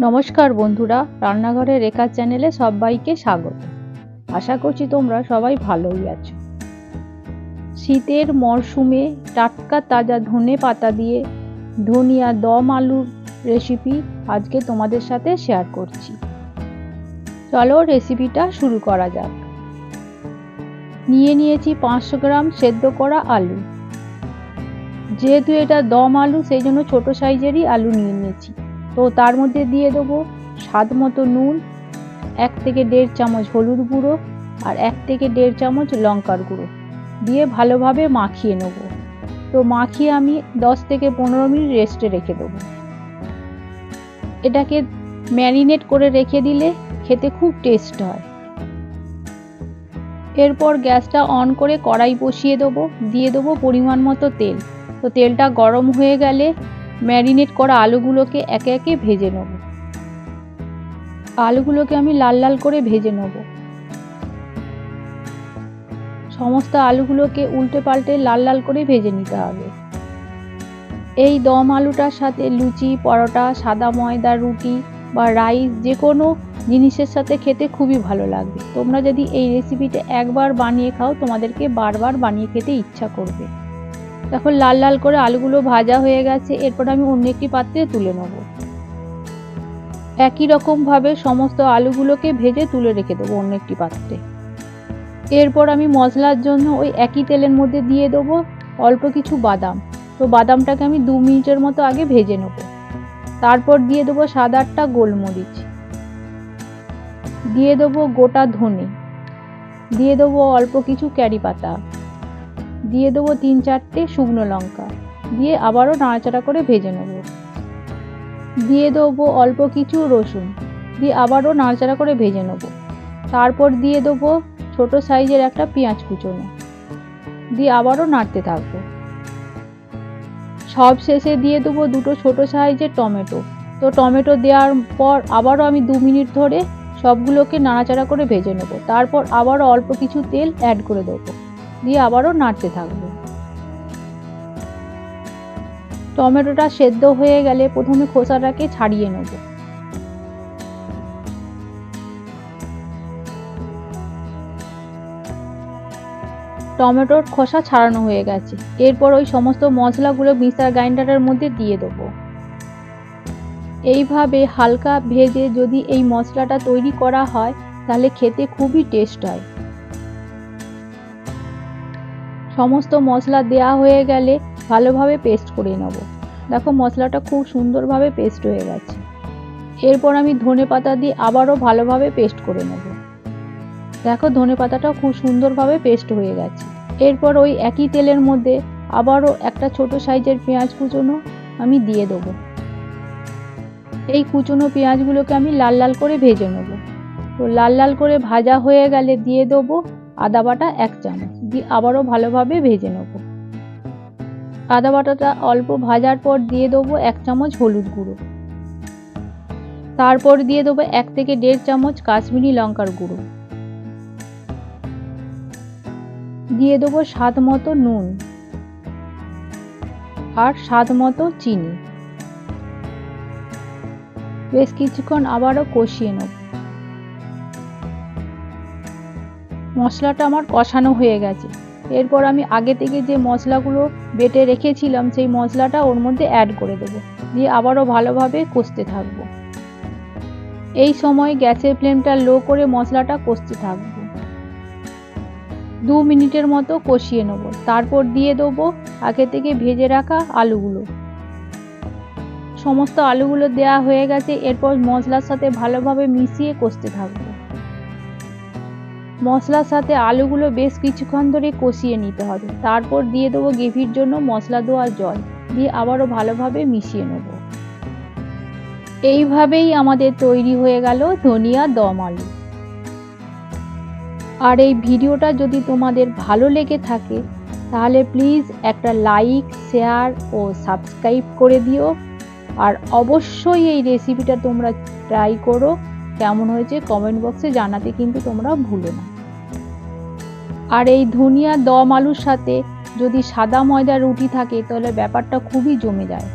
নমস্কার বন্ধুরা, রান্নাঘরে রেখা চ্যানেলে সবাইকে স্বাগত। আশা করছি তোমরা সবাই ভালোই আছো। শীতের মরশুমে টাটকা তাজা ধনে পাতা দিয়ে ধনিয়া দম আলুর রেসিপি আজকে তোমাদের সাথে শেয়ার করছি। চলো রেসিপিটা শুরু করা যাক। নিয়ে নিয়েছি পাঁচশো গ্রাম সেদ্ধ করা আলু। যেহেতু এটা দম আলু, সেই জন্য ছোটো সাইজেরই আলু নিয়ে নিয়েছি। তো তার মধ্যে দিয়ে দেবো স্বাদ মতো নুন, এক থেকে দেড় চামচ হলুদ গুঁড়ো আর এক থেকে দেড় চামচ লঙ্কার গুঁড়ো। দিয়ে ভালোভাবে মাখিয়ে নেব। তো মাখিয়ে আমি দশ থেকে পনেরো মিনিট রেস্টে রেখে দেবো। এটাকে ম্যারিনেট করে রেখে দিলে খেতে খুব টেস্ট হয়। এরপর গ্যাসটা অন করে কড়াই বসিয়ে দেবো। দিয়ে দেবো পরিমাণ মতো তেল। তো তেলটা গরম হয়ে গেলে ম্যারিনেট করা আলুগুলোকে একে একে ভেজে নেব। আলুগুলোকে আমি লাল লাল করে ভেজে নেব। সমস্ত আলুগুলোকে উল্টে পাল্টে লাল লাল করে ভেজে নিতে হবে। এই দম আলুটার সাথে লুচি, পরোটা, সাদা ময়দা, রুটি বা রাইস যে কোনো জিনিসের সাথে খেতে খুবই ভালো লাগবে। তোমরা যদি এই রেসিপিটা একবার বানিয়ে খাও, তোমাদেরকে বারবার বানিয়ে খেতে ইচ্ছা করবে। দেখো লাল লাল করে আলুগুলো ভাজা হয়ে গেছে, এরপর আমি অন্য একটি পাত্রে তুলে নেব। একই রকমভাবে সমস্ত আলুগুলোকে ভেজে তুলে রেখে দেবো অন্য একটি পাত্রে। এরপর আমি মশলার জন্য ওই একই তেলের মধ্যে দিয়ে দেবো অল্প কিছু বাদাম। তো বাদামটাকে আমি দু মিনিটের মতো আগে ভেজে নেব। তারপর দিয়ে দেবো সাত আটটা গোলমরিচ। দিয়ে দেবো গোটা ধনে। দিয়ে দেবো অল্প কিছু ক্যারি পাতা। দিয়ে দেবো তিন চারটে শুকনো লঙ্কা। দিয়ে আবারও নাড়াচাড়া করে ভেজে নেব। দিয়ে দেবো অল্প কিছু রসুন। দিয়ে আবারও নাড়াচাড়া করে ভেজে নেব। তারপর দিয়ে দেবো ছোট সাইজের একটা পেঁয়াজ কুচোনো। দিয়ে আবারও নাড়তে থাকব। সব শেষে দিয়ে দেবো দুটো ছোট সাইজের টমেটো। তো টমেটো দেওয়ার পর আবারও আমি দু মিনিট ধরে সবগুলোকে নাড়াচাড়া করে ভেজে নেব। তারপর আবারও অল্প কিছু তেল অ্যাড করে দেবো। দিয়ে আবারও নাড়তে থাকব। টমেটোটা সেদ্ধ হয়ে গেলে প্রথমে খোসাটাকে ছাড়িয়ে নেব। টমেটোর খোসা ছাড়ানো হয়ে গেছে। এরপর ওই সমস্ত মশলাগুলো মিক্সার গ্রাইন্ডারের মধ্যে দিয়ে দেবো। এইভাবে হালকা ভেজে যদি এই মশলাটা তৈরি করা হয়, তাহলে খেতে খুবই টেস্ট হয়। সমস্ত মশলা দেওয়া হয়ে গেলে ভালোভাবে পেস্ট করে নেব। দেখো মশলাটা খুব সুন্দরভাবে পেস্ট হয়ে গেছে। এরপর আমি ধনে পাতা দিয়ে আবারও ভালোভাবে পেস্ট করে নেব। দেখো ধনে পাতাটাও খুব সুন্দরভাবে পেস্ট হয়ে গেছে। এরপর ওই একই তেলের মধ্যে আবারও একটা ছোট সাইজের পেঁয়াজ কুচোনো আমি দিয়ে দেবো। এই কুচনো পেঁয়াজগুলোকে আমি লাল লাল করে ভেজে নেব। তো লাল লাল করে ভাজা হয়ে গেলে দিয়ে দেবো আদা বাটা এক চামচ। দিয়ে আবারও ভালোভাবে ভেজে নেব। আদা বাটাটা অল্প ভাজার পর দিয়ে দেবো এক চামচ হলুদ গুঁড়ো। তারপর দিয়ে দেবো এক থেকে দেড় চামচ কাশ্মীরি লঙ্কার গুঁড়ো। দিয়ে দেবো স্বাদ মতো নুন আর স্বাদ মতো চিনি। বেশ কিছুক্ষণ আবারও কষিয়ে নেব। মশলাটা আমার কষানো হয়ে গেছে। এরপর আমি আগে থেকে যে মশলাগুলো বেটে রেখেছিলাম, সেই মশলাটা ওর মধ্যে অ্যাড করে দেব। দিয়ে আবারও ভালোভাবে কষতে থাকব। এই সময় গ্যাসের ফ্লেমটা লো করে মশলাটা কষতে থাকব। দু মিনিটের মতো কষিয়ে নেব। তারপর দিয়ে দেবো আগে থেকে ভেজে রাখা আলুগুলো। সমস্ত আলুগুলো দেওয়া হয়ে গেছে। এরপর মশলার সাথে ভালোভাবে মিশিয়ে কষতে থাকব। মশলার সাথে আলুগুলো বেশ কিছুক্ষণ ধরে কষিয়ে নিতে হবে। তারপর দিয়ে দেবো গ্রেভির জন্য মশলা দেওয়া জল। দিয়ে আবারও ভালোভাবে মিশিয়ে নেব। এইভাবেই আমাদের তৈরি হয়ে গেল ধনিয়া দম আলু। আর এই ভিডিওটা যদি তোমাদের ভালো লেগে থাকে, তাহলে প্লিজ একটা লাইক, শেয়ার ও সাবস্ক্রাইব করে দিও। আর অবশ্যই এই রেসিপিটা তোমরা ট্রাই করো। কেমন হয়েছে কমেন্ট বক্সে জানাতে কিন্তু তোমরা ভুলো না। আর এই ধনিয়া, দম, আলুর সাথে যদি সাদা ময়দা রুটি থাকে, তাহলে ব্যাপারটা খুবই জমে যায়।